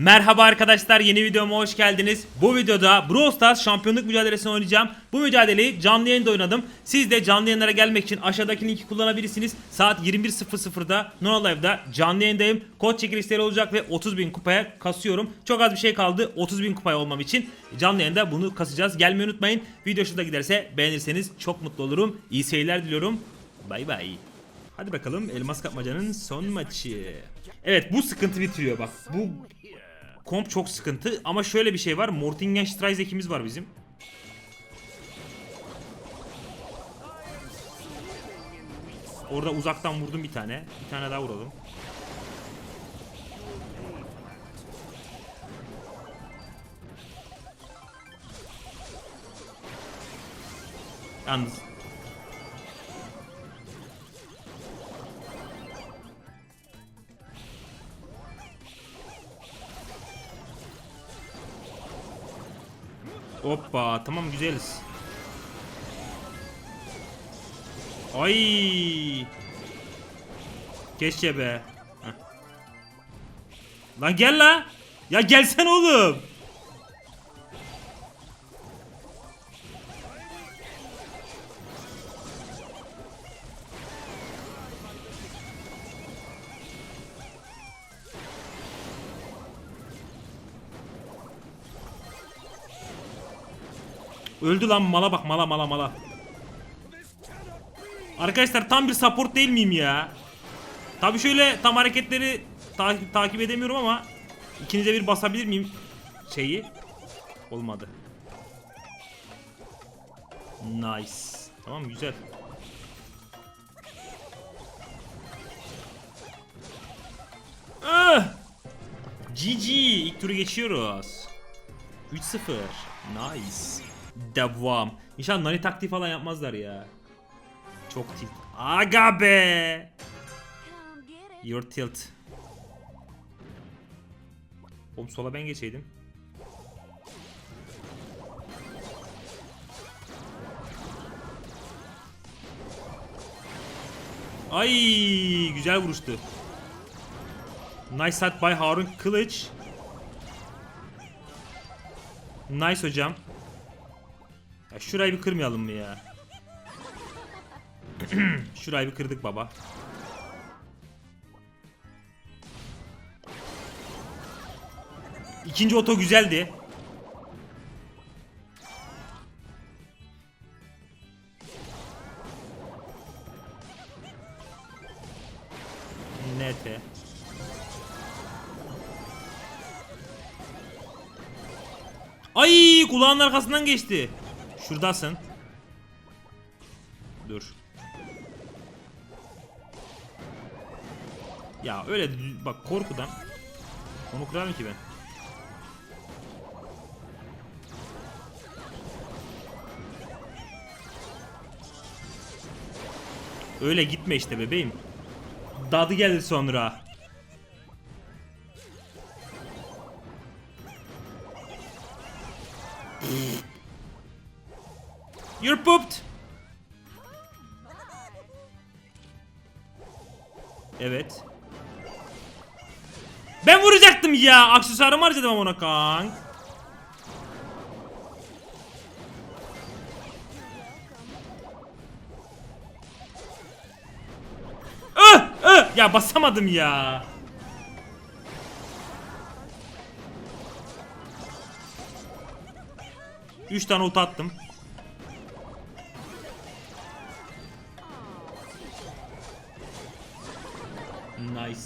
Merhaba arkadaşlar yeni videoma hoş geldiniz. Bu videoda Brawl Stars şampiyonluk mücadelesini oynayacağım. Bu mücadeleyi canlı yayında oynadım. Siz de canlı yayınlara gelmek için aşağıdaki linki kullanabilirsiniz. Saat 21.00'da Nona Live'da canlı yayındayım. Kod çekilişleri olacak ve 30.000 kupaya kasıyorum. Çok az bir şey kaldı 30.000 kupaya olmam için. Canlı yayında bunu kasacağız. Gelmeyi unutmayın. Video şurada giderse beğenirseniz çok mutlu olurum. İyi seyirler diliyorum. Bay bay. Hadi bakalım elmas kapmacanın son maçı. Evet bu sıkıntı bitiriyor bak. Bu komp çok sıkıntı ama şöyle bir şey var. Mortingen Streis'ekimiz var bizim. Orada uzaktan vurdum bir tane. Bir tane daha vuralım. Yalnız Hoppa tamam güzeliz. Ay. Keşke be. Heh. Lan gel la. Ya gelsen oğlum. Öldü lan mala bak mala mala mala. Arkadaşlar tam bir support değil miyim ya? Tabi şöyle tam hareketleri ta- takip edemiyorum ama ikinize bir basabilir miyim şeyi? Olmadı. Nice. Tamam güzel. Ah! GG ilk turu geçiyoruz. 3-0. Nice. Devam. İnşallah nani taktiği falan yapmazlar ya. Çok tilt. Aga be. Your tilt. Oğlum sola ben geçeydim. Ay güzel vuruştu. Nice shot by Harun Kılıç. Nice hocam. Ya şurayı bir kırmayalım mı ya? şurayı bir kırdık baba. İkinci oto güzeldi. Nete. Ay kulağının arkasından geçti. Şuradasın. Dur. Ya öyle bak korkudan. Onu kırarım ki ben. Öyle gitme işte bebeğim. Dadı geldi sonra. You're pooped. Evet. Ben vuracaktım ya. Aksesuarımı harcadım ama ona kank. Öh, öh. Ya basamadım ya. Üç tane ult attım. Nice.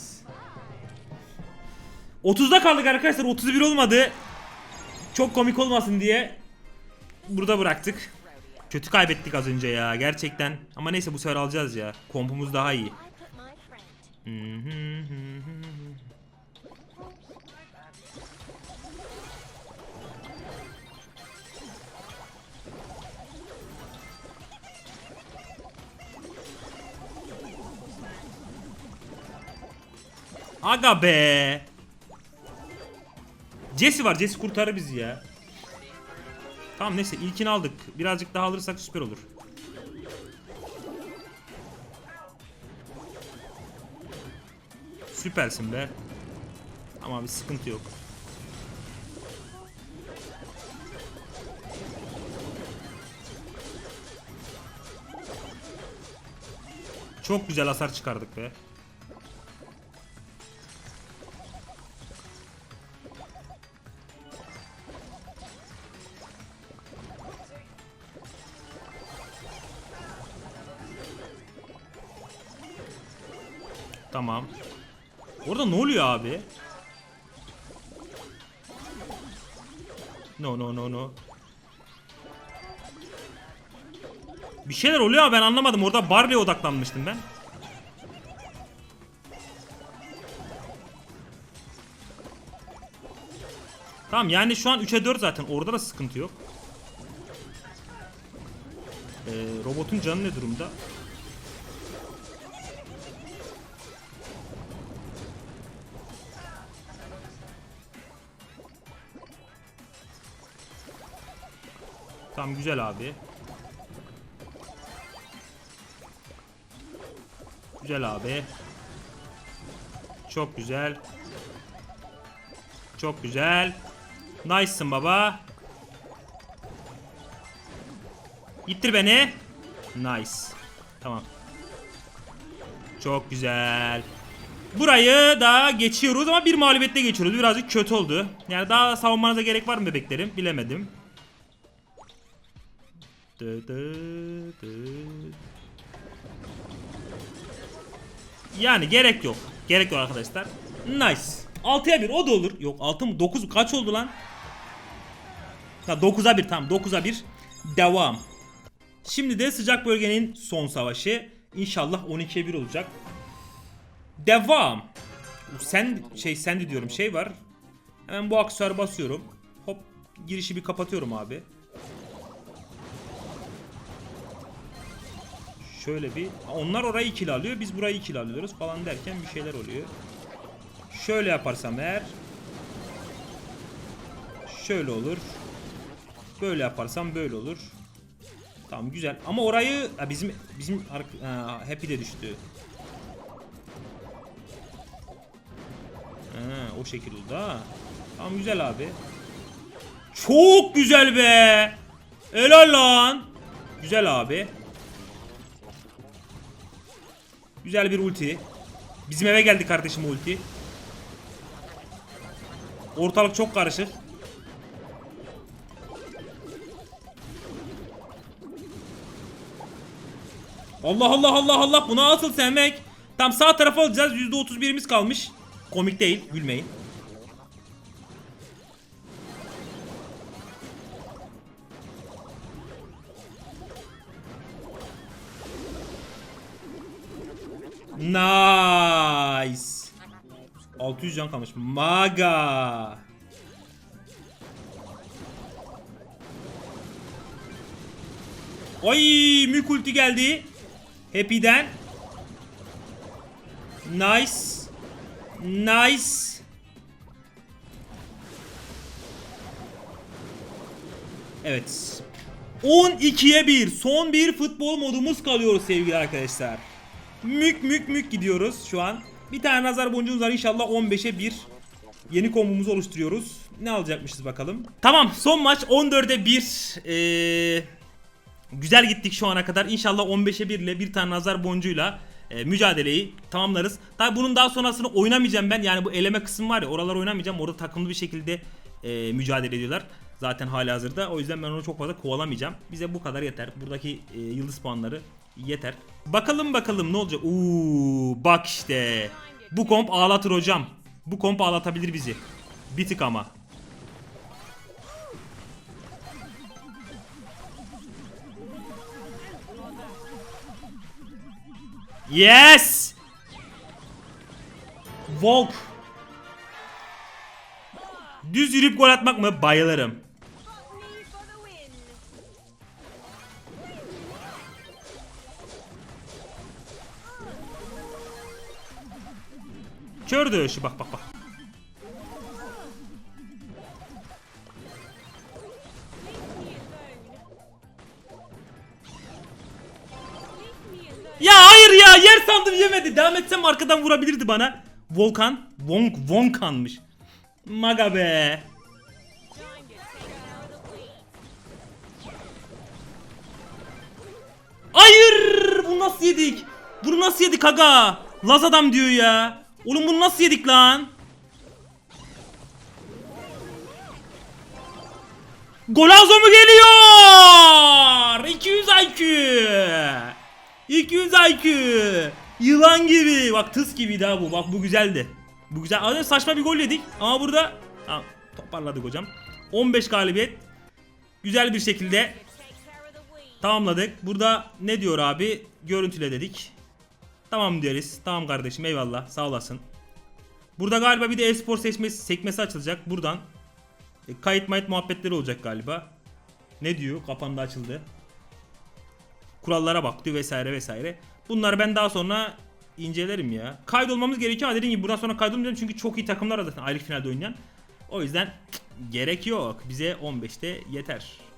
30'da kaldık arkadaşlar. 31 olmadı. Çok komik olmasın diye burada bıraktık. Kötü kaybettik az önce ya gerçekten. Ama neyse bu sefer alacağız ya. Kompumuz daha iyi. Aga be. Jesse var. Jesse kurtarır bizi ya. Tamam neyse ilkini aldık. Birazcık daha alırsak süper olur. Süpersin be. Ama bir sıkıntı yok. Çok güzel hasar çıkardık be. Tamam. Orada ne oluyor abi? No no no no. Bir şeyler oluyor ama ben anlamadım. Orada Barbie'ye odaklanmıştım ben. Tamam yani şu an 3'e 4 zaten. Orada da sıkıntı yok. Ee, robotun canı ne durumda? Tamam güzel abi. Güzel abi. Çok güzel. Çok güzel. Nice'sın baba. İttir beni. Nice. Tamam. Çok güzel. Burayı da geçiyoruz ama bir mağlubiyette geçiyoruz. Birazcık kötü oldu. Yani daha savunmanıza gerek var mı bebeklerim? Bilemedim. Dı dı dı. Yani gerek yok. Gerek yok arkadaşlar. Nice. 6'ya 1 o da olur. Yok 6 mı 9 kaç oldu lan? Ha 9'a 1 tamam 9'a 1. Devam. Şimdi de sıcak bölgenin son savaşı. İnşallah 12'ye 1 olacak. Devam. Sen şey sen diyorum şey var. Hemen bu aksesuarı basıyorum. Hop girişi bir kapatıyorum abi. Şöyle bir onlar orayı ikili alıyor biz burayı ikili alıyoruz falan derken bir şeyler oluyor. Şöyle yaparsam eğer şöyle olur. Böyle yaparsam böyle olur. Tamam güzel ama orayı ha, bizim bizim ha, happy de düştü. Ha, o şekil oldu ha. Tamam güzel abi. Çok güzel be. Helal lan. Güzel abi. Güzel bir ulti. Bizim eve geldi kardeşim ulti. Ortalık çok karışık. Allah Allah Allah Allah buna asıl sevmek. Tam sağ tarafa alacağız. %31'imiz kalmış. Komik değil. Gülmeyin. Nice. 600 can kalmış. Maga. Mük ulti geldi. Happy'den. Nice. Nice. Evet. 12'ye 1. Son bir futbol modumuz kalıyor sevgili arkadaşlar. Mük mük mük gidiyoruz şu an. Bir tane nazar boncuğumuz var inşallah 15'e 1. Yeni kombumuzu oluşturuyoruz. Ne alacakmışız bakalım. Tamam son maç 14'e 1. Ee, güzel gittik şu ana kadar. İnşallah 15'e 1 ile bir tane nazar boncuğuyla e, mücadeleyi tamamlarız. Tabi bunun daha sonrasını oynamayacağım ben. Yani bu eleme kısım var ya oralar oynamayacağım. Orada takımlı bir şekilde e, mücadele ediyorlar. Zaten hali hazırda. O yüzden ben onu çok fazla kovalamayacağım. Bize bu kadar yeter. Buradaki e, yıldız puanları yeter. Bakalım bakalım ne olacak. Uuu bak işte. Bu komp ağlatır hocam. Bu komp ağlatabilir bizi. Bir tık ama. Yes! Volk. Düz yürüyüp gol atmak mı? Bayılırım. Kör dövüşü bak bak bak. Ya hayır ya yer sandım yemedi. Devam etsem arkadan vurabilirdi bana. Volkan. Vonk Vonkanmış. Maga be. Hayır! Bu nasıl yedik? Bunu nasıl yedik aga? Laz adam diyor ya. Oğlum bunu nasıl yedik lan? Golazo mu geliyor? 200 IQ. 200 IQ. Yılan gibi. Bak tıs gibiydi ha bu. Bak bu güzeldi. Bu güzel. Az önce saçma bir gol yedik. Ama burada tamam, toparladık hocam. 15 galibiyet. Güzel bir şekilde tamamladık. Burada ne diyor abi? Görüntüle dedik. Tamam deriz. Tamam kardeşim eyvallah. Sağ olasın. Burada galiba bir de e-spor seçmesi, sekmesi açılacak. Buradan e, kayıt mayıt muhabbetleri olacak galiba. Ne diyor? Kapandı açıldı. Kurallara bak vesaire vesaire. Bunları ben daha sonra incelerim ya. Kaydolmamız gerekiyor ama dediğim gibi buradan sonra kaydolmayacağım çünkü çok iyi takımlar zaten aylık finalde oynayan. O yüzden gerek yok. Bize 15'te yeter.